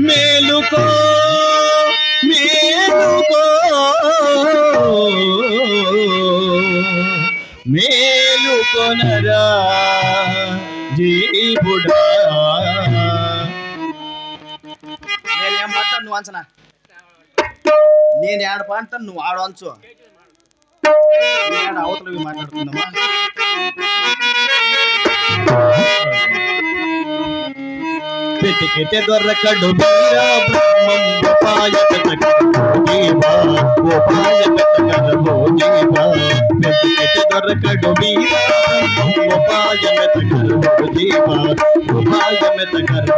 మేలుకో మేలుకో. మేలుకొనరా జీవుడా. నేనేం నువ్వు అంచనా? నేను ఆడ పాడతాను నువ్వు ఆడ అంచు అవతలవి మాట్లాడుకుందామా వెతికితే దొరకడు మీరా బ్రహ్మం ఉపాయ వెతకడు జీవా ఉపాయ వెతకడు జీవా వెతికితే దొరకడు మీరా బ్రహ్మం ఉపాయ వెతకడు జీవా ఉపాయ వెతకడు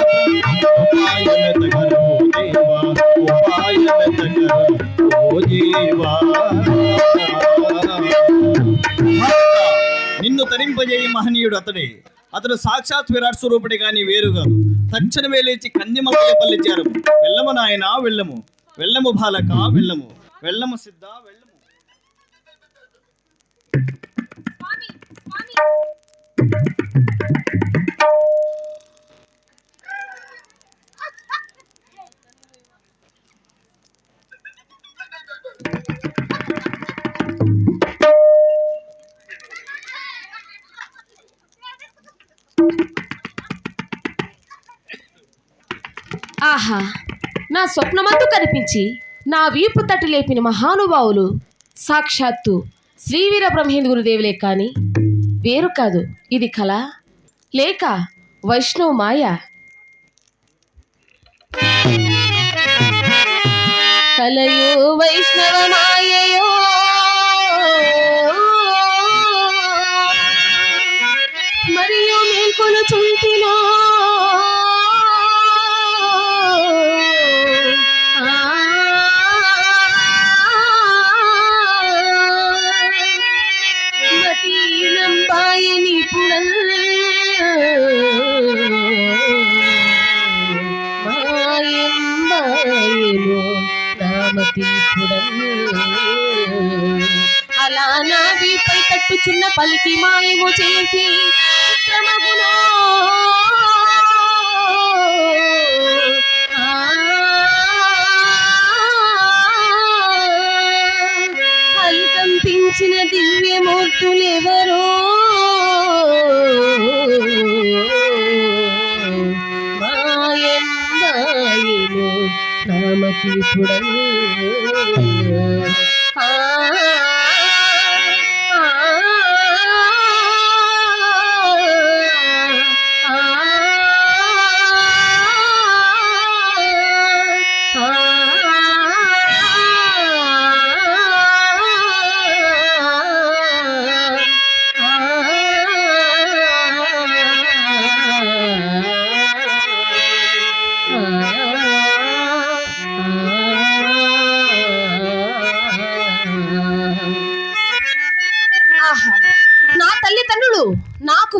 తరింపజేయి మహనీయుడు అతడే. అతడు సాక్షాత్ విరాట్ స్వరూపుడే కానీ వేరు కాదు. తక్షణమే లేచి కందిమలయ పల్లిచారు వెళ్ళము నాయన వెళ్ళము. వెళ్ళము బాలక వెళ్ళము. వెళ్ళము సిద్ధ వెళ్ళము. స్వప్నమందు కనిపించి నా వీపు తట్టి లేపిన మహానుభావులు సాక్షాత్తు శ్రీవీర బ్రహ్మేంద్ర గురుదేవులే కానీ వేరు కాదు. ఇది కళ లేక వైష్ణవ మాయ. కలయో వైష్ణవ మాయయో. మరియు మేల్కొను అలా నా వీపై నావిపై తట్టుచున్న పలికి మాయము చేసి కల్పించిన ఆ. అల్కంపించిన దివ్యమూర్తులెవరో? మాయందాయను నామతి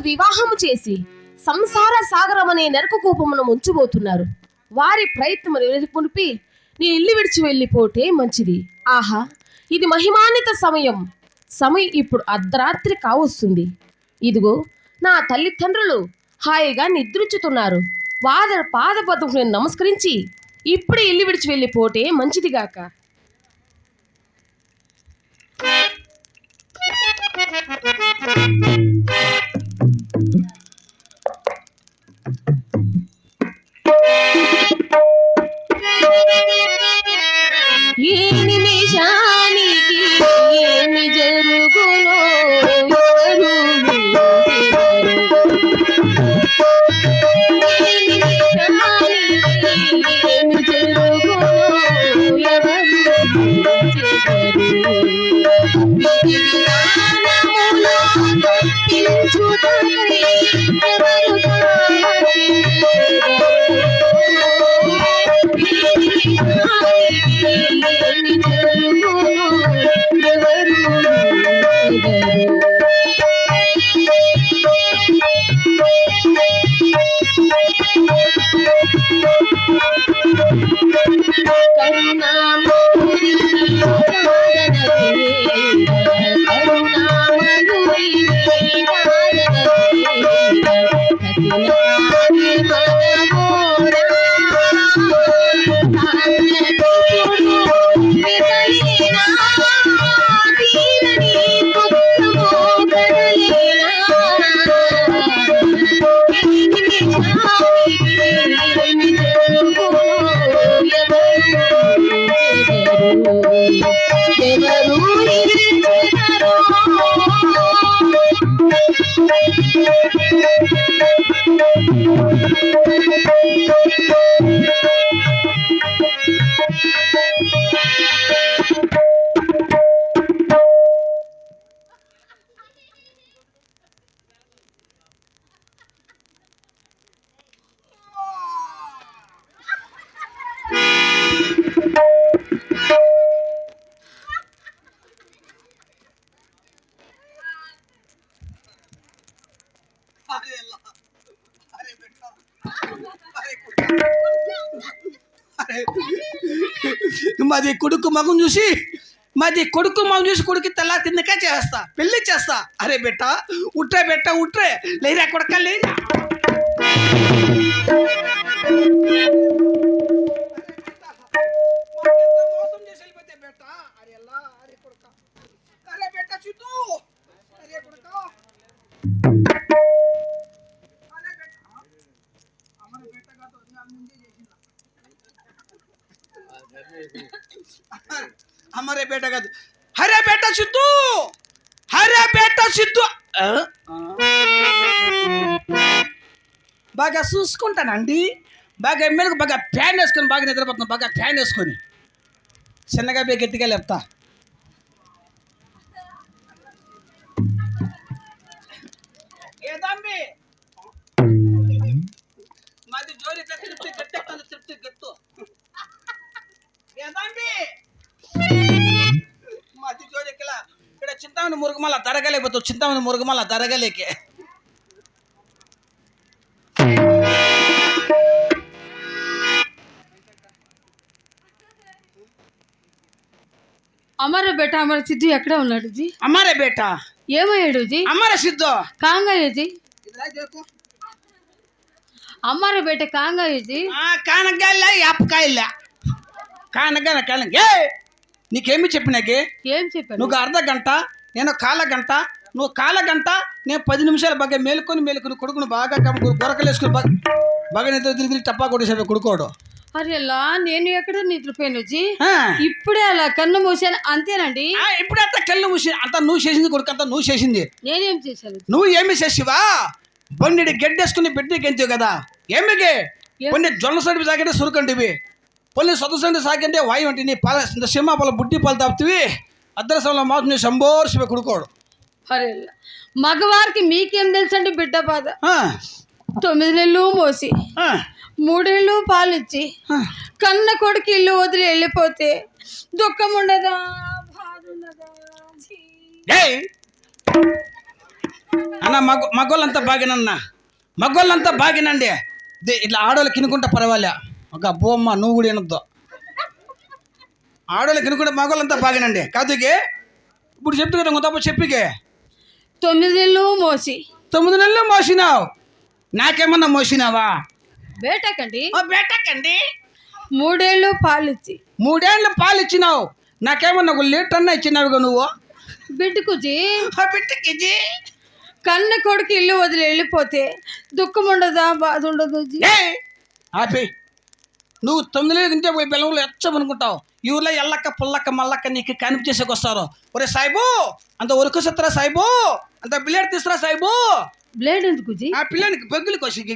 వివాహము చేసి సంసార సాగరం అనే నరక కూపమును వారి ప్రయత్నం నిలిపి నీ ఇల్లు విడిచి వెళ్ళిపోతే మంచిది. ఆహా ఇది మహిమాన్విత సమయం. సమయం ఇప్పుడు అర్ధరాత్రి కావస్తుంది. ఇదిగో నా తల్లిదండ్రులు హాయిగా నిద్రించుతున్నారు. వాద పాదపద్మకు నమస్కరించి ఇప్పుడు ఇల్లు విడిచి వెళ్ళిపోతే మంచిదిగాక కరుణామ మాది కొడుకు మగం చూసి మాది కొడుకు మగం చూసి కొడుకు తెల్ల తిన్నక చేస్తా పెళ్ళి చేస్తా. అరే బెట్ట ఉట్రే బెట్ట ఉట్రే. లేరా కొడక లేరా మోసం అరే అల్లా అరే అరే బెట్ట అమర బెట్ట కాదు నా ముందే చేసిందా అమరే పేట కాదు. హరే పేట సిద్ధు. హరే పేట సిద్ధు. బాగా చూసుకుంటానండి. బాగా ఎమ్మెల్యేకి బాగా ఫ్యాన్ వేసుకొని బాగా నిద్రపోతున్నాను బాగా ఫ్యాన్ వేసుకొని. చిన్నగా బే గట్టిగా లేపుతా. ఏదమ్మి మాది జోలి తిరుపతి గట్టి తిరుపతి గట్టు. ఇక్కడ చింతామణి మురుగుమల దరగలేకపోతావు చింతామణి మురుగుమల దరగలేకే. అమర బేట అమర సిద్ధు ఎక్కడ ఉన్నాడు జీ అమ్మారే బేట. ఏమయ్యాడు జీ అమ్మారే సిద్ధు. కాంగాయ జీ అమ్మార బేట కాంగాయ జీ కానగాయల యాపకాయల కానగాయ కాన ఏ నీకేమి చెప్పినాకే ఏం చెప్పాడు నువ్వు అర్ధ గంట నేను కాల గంట నువ్వు కాల గంట నేను పది నిమిషాలు బాగా మేలుకొని మేలుకొని కొడుకును బాగా గొరకలేసుకుని బాగా బాగా నిద్ర తిరిగి టప్పా కొట్టేసాడు కొడుకోడు. అరే అలా నేను ఎక్కడ నిద్రపోయాను జీ? ఆ. ఇప్పుడే అలా కన్ను మూసాను అంతేనండి? ఆ, ఇప్పుడంతా కళ్ళు మూసి అంతా నువ్వు చేసింది కొడుకు అంతా నువ్వు చేసింది. నేనేం చేశాను? నువ్వు ఏమి చేసివా? బండి గడ్డేసుకుని బిడ్డ గెంతావు కదా. ఏమిగే కొన్ని జొన్న సడిపి సాగంటే కొన్ని సొంత సాగంటే వాయు అంటే నీ పాల సింహ పాల బుడ్డి పాలు తాపుతీవి అద్దరసంలో మాత్రం నీ అరే అల్లా. మగవారికి మీకేం తెలుసండి బిడ్డ బాధ? ఆ, తొమ్మిది నెలలు మోసి మూడేళ్ళు పాలిచ్చి ఆ. కన్న కొడుకు ఇల్లు వదిలి వెళ్ళిపోతే దుఃఖం ఉండదా? బాధ ఉండదా? అన్న మగ మగోళ్ళంతా బాగినన్న. మగోళ్ళంతా బాగినండి. ఇట్లా ఆడోళ్ళు కినుకుంటా పర్వాలే. ఒక బొమ్మ నువ్వు కూడా వినొద్దు. ఆడోళ్ళు కినుకుంటే మగోళ్ళంతా బాగినండి. కాదుకే ఇప్పుడు చెప్తు కదా ఇంకో చెప్పికే. తొమ్మిది నెలలు మోసి. తొమ్మిది నెలలు మోసినావు. నాకేమన్నా మోసినావా? బేటకండి. బేటకండి. మూడేళ్ళు పాలిచ్చి. మూడేళ్ళు పాలు ఇచ్చినావు నాకేమన్నా ఒక లీటర్ అన్న ఇచ్చినావుగా నువ్వు? బిడ్డకు జీ. ఆ బిడ్డకి జీ. కన్న కొడుకు ఇల్లు వదిలి వెళ్ళిపోతే దుఃఖం ఉండదా బాధ ఉండదు ఆపి. నువ్వు తొమ్మిది నెలలు తింటే పోయి బెల్లంలో ఎచ్చమనుకుంటావు ఈ ఊర్లో ఎల్లక్క పుల్లక్క మల్లక్క నీకు కనిపి చేసేకి వస్తారు ఒరే సాయిబు అంత ఉరుకు సత్తరా సాయిబు అంత బిలేడ్ తీస్తురా సాయిబు. బ్లేడ్ ఎందుకు జీ ఆ పిల్లానికి బొగ్గులు కోసికి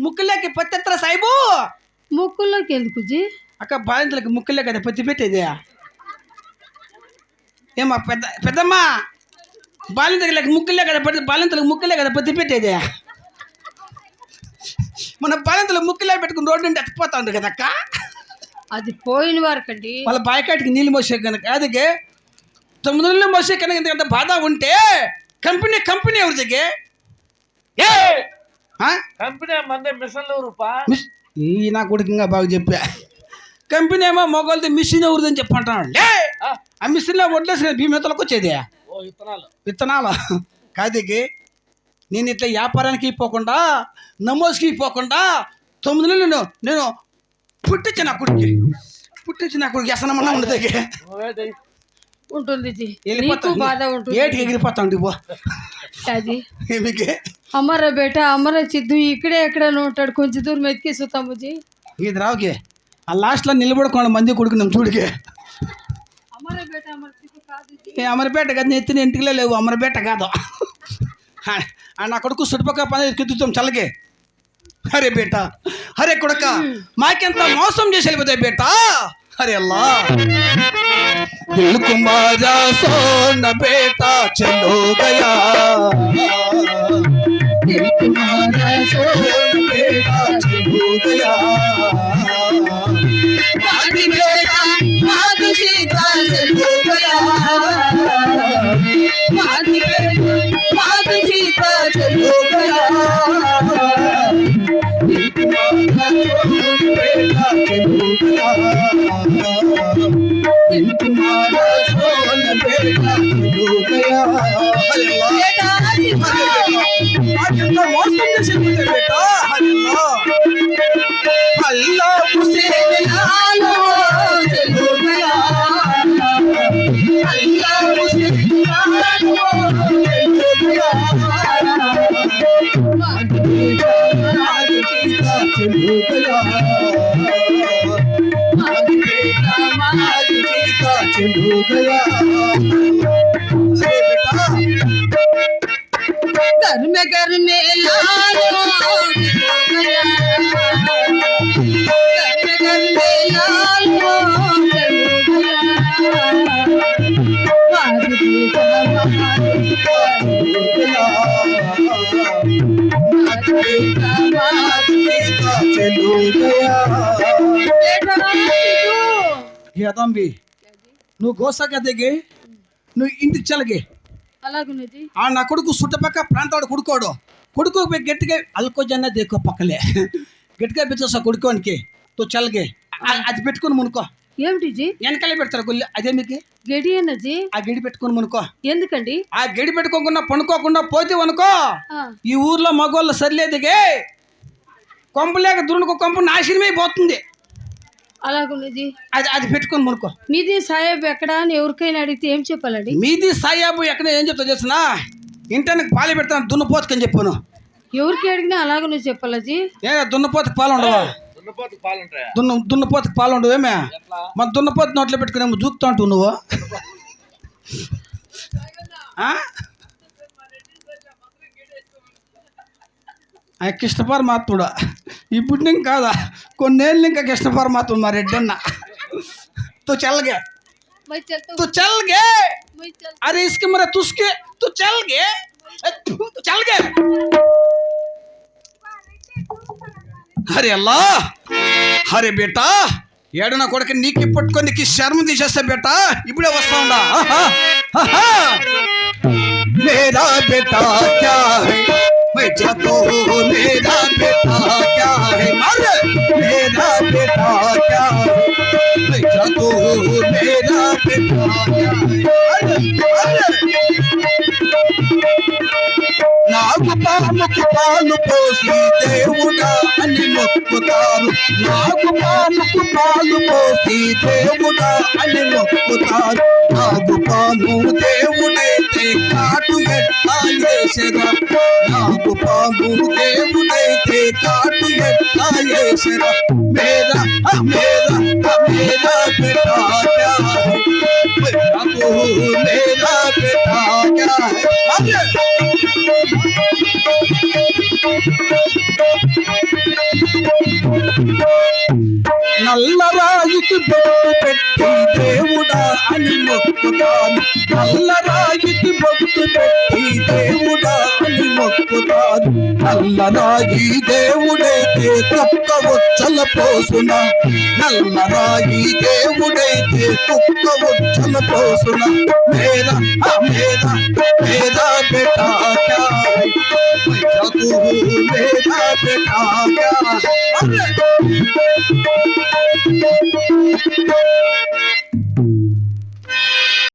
ముక్కులేకి పత్తెత్తరా సాయిబు? ముక్కుల్లోకి ఎందుకు జీ అక్క బాలింతలకి ముక్కులే కదా పత్తి పెట్టేది. ఏమా పెద్ద పెద్దమ్మా బాలింతలకి ముక్కులే కదా పట్టి బాలింతలకు ముక్కులే కదా పత్తి పెట్టేది. మన బాలింతలు ముక్కులే పెట్టుకుని రోడ్డు నుండి ఎత్తిపోతా ఉంది కదా అక్క అది పోయిన వారికండి. వాళ్ళ బాయకాటికి నీళ్ళు మోసే కనుక అందుకే తొమ్మిది నెలలు మోసే కనుక ఇంతకంత బాధ ఉంటే కంపెనీ కంపెనీ ఎవరిదికి ఏ? కంపెనీ మందే మిషన్లు రూపా ఈ నా కొడుకు ఇంకా బాగా చెప్పా. కంపెనీ ఏమో మొగోళ్ళది మిషన్ ఎవరిదని చెప్పంటున్నాడు లే! ఆ? మిషన్లో వడ్లేసిన భీమతలకు వచ్చేది. విత్తనాలు. కాదికి నేను ఇట్లా వ్యాపారానికి పోకుండా నమోజ్కి పోకుండా తొమ్మిది నెలలు నేను నేను పుట్టించి నా కొడుకు పుట్టించి నా కొడుకు వ్యసనమన్నా ఉండదు ఉంటుంది ఏటికి ఎగిరిపోతాండి పో. అది. ఏమికి? అమర బేట అమర చిద్దు ఇక్కడే ఎక్కడ ఉంటాడు. కొంచెం దూరం ఎత్తికేసుతాము జీ. ఇది రావుకి. ఆ లాస్ట్లో నిలబడుకోండి మంది కొడుకున్నాం చూడికి. అమర బేట అమర చిద్దు కాదు జీ. ఏ అమరపేట కదా నేను ఎత్తిన ఇంటికి లేవు. అమరపేట కాదు. నా కొడుకు సుడిపక్క పని కిద్దుతాం చల్లకి అరే బేట అరే కొడుక మాకెంత మోసం చేసి వెళ్ళిపోతాయి బేట? అరే అల్లా. కుమారా సోన బేట చలో గయా. దిల్ కుమారా సోన బేట చలో గయా. మాది బేట మాది సీత చలో గయా. మాది బేట మాది సీత చలో ఏ నువ్వు గోసాక దిగి నువ్వు ఇంటికి చెలగి అలాగున్నది ఆ నా కొడుకు చుట్టుపక్క ప్రాంతాడు కొడుకోడు. కొడుకు గట్టిగా అల్కోజన్న దేకో పక్కలే. గట్టిగా పెట్టేసా కొడుకోనికి తో చల్లగే అది పెట్టుకుని మునుకో. ఏమిటి జీ? వెనకాలే పెడతారు గుళ్ళి. అదే మీకు? గడి అన్నది ఆ గడి పెట్టుకుని మునుకో ఎందుకండి? ఆ గడి పెట్టుకోకుండా పనుకోకుండా పోతే అనుకో ఆ, ఈ ఊర్లో మగోళ్ళు సరిలేదుగే. కొంపలేక దురునుకో కొంప నాశనమై పోతుంది. అలాగున్నది అది అది పెట్టుకొని మునుకో మీది సాహెబ్ ఎక్కడ అని ఎవరికైనా అడిగితే ఏం చెప్పాలండి? మీది సాయాబు ఎక్కడ ఏం చెప్తా చేసినా ఇంటానికి పాలు పెడతాను దున్నపోతుకని చెప్పాను. ఎవరికి అడిగినా అలాగే నువ్వు చెప్పాలా జీ? ఏ దున్నపోతుకు పాలు ఉండవా? దున్న దున్నపోతుకు పాలు ఉండవు ఏమే మన దున్నపోతు నోట్లో పెట్టుకునేమో దూకుతా ఉంటావు నువ్వు ఆ? ఆ కృష్ణ పరమాత్ముడు ఇప్పుడు నీకు కాదా కొన్నేళ్ళు ఇంకా కృష్ణ పరమాత్ముడు మా రెడ్డన్న తు చల్లగే मैं चलता तू चल गए मैं चल अरे इसके मेरा तुझके तू चल गए तू चल गए అరే అల్లా అరే బేటా ఏడన కొడుకు నీకు పట్టుకొని నీకు శర్మ తీసేస్తా బేటా ఇప్పుడే వస్తా ఉండా ఆహా, ఆహా. मेरा बेटा क्या है मैं जातो हूँ मेरा बेटा क्या है अरे मेरा बेटा क्या है मैं जातो हूँ मेरा बेटा क्या है अरे अरे నాకు పాలు పోసి దేవుడా అని మొక్కుతారు నాకు పాముకు పాలు పోసి దేవుడా అని మొక్కుతారు నాకు దేవుడైతే కాటు ఎట్లా వేసరా నాకు పాలు దేవుడైతే కాటు ఎట్లా చేసరా మేరా మేరా మేరా మేరా తూ నల్లరాయికి బొట్టు పెట్టి దేవుడా అని మొక్కుతాను. నల్లరాయి దేవుడైతే కుక్క ఉచ్చల పోసున. నల్లరాయి దేవుడైతే కుక్క ఉచ్చల పోసున. మేర మేర మేర బేటా క్యా మేరా బేటా క్యా